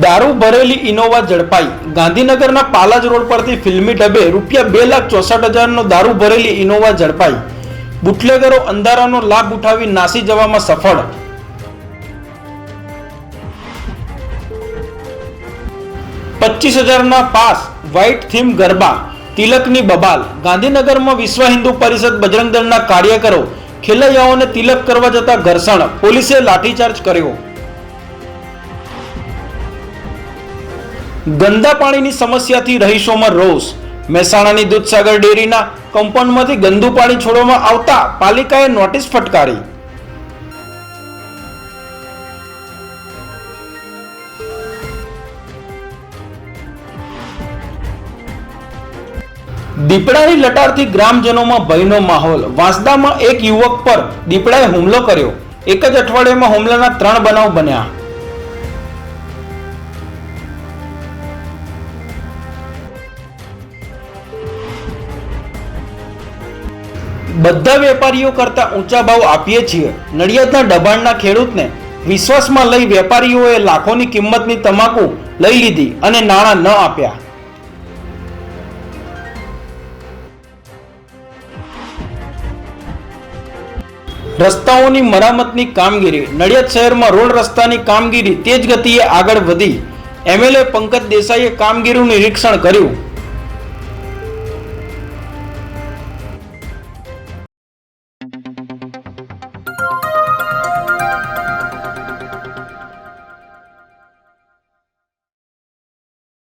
દારૂ ભરેલી ઇનોવા ઝડપાઈ. ગાંધીનગરના પાલાજ રોડ પરથી ફિલ્મી ઢબે રૂપિયા બે લાખ ચોસઠ હજારનો દારૂ ભરેલી ઇનોવા ઝડપાઈ. બુટલેગરો અંધારાનો લાભ ઉઠાવી નાસી જવામાં સફળ. પચીસ હજારના પાસ, વ્હાઇટ થીમ ગરબા, તિલકની બબાલ. ગાંધીનગરમાં વિશ્વ હિન્દુ પરિષદ બજરંગ દળના કાર્યકરો ખેલૈયાઓને તિલક કરવા જતા ઘર્ષણ. પોલીસે લાઠીચાર્જ કર્યો. ગંદા પાણીની સમસ્યાથી રહીશોમાં રોષ. મહેસાણાની દૂધસાગર ડેરીના કમ્પાઉન્ડમાંથી ગંદુ પાણી છોડવામાં આવતા પાલિકાએ નોટિસ ફટકારી. દીપડાની લટારથી ગ્રામજનોમાં ભયનો માહોલ. વાંસદામાં એક યુવક પર દીપડાએ હુમલો કર્યો. એક જ અઠવાડિયામાં હુમલાના ત્રણ બનાવ બન્યા. બધા વેપારીઓ કરતા ઊંચા ભાવ આપીએ છીએ. નડિયાદના દબાણના ખેડૂતને વિશ્વાસમાં લઈ વેપારીઓએ લાખોની કિંમતની તમાકુ લઈ લીધી અને નાણાં ન આપ્યા. રસ્તાઓની મરામતની કામગીરી. નડિયાદ શહેરમાં રોડ રસ્તાની કામગીરી તેજ ગતિએ આગળ વધી. એમએલએ પંકજ દેસાઈએ કામગીરીનું નિરીક્ષણ કર્યું.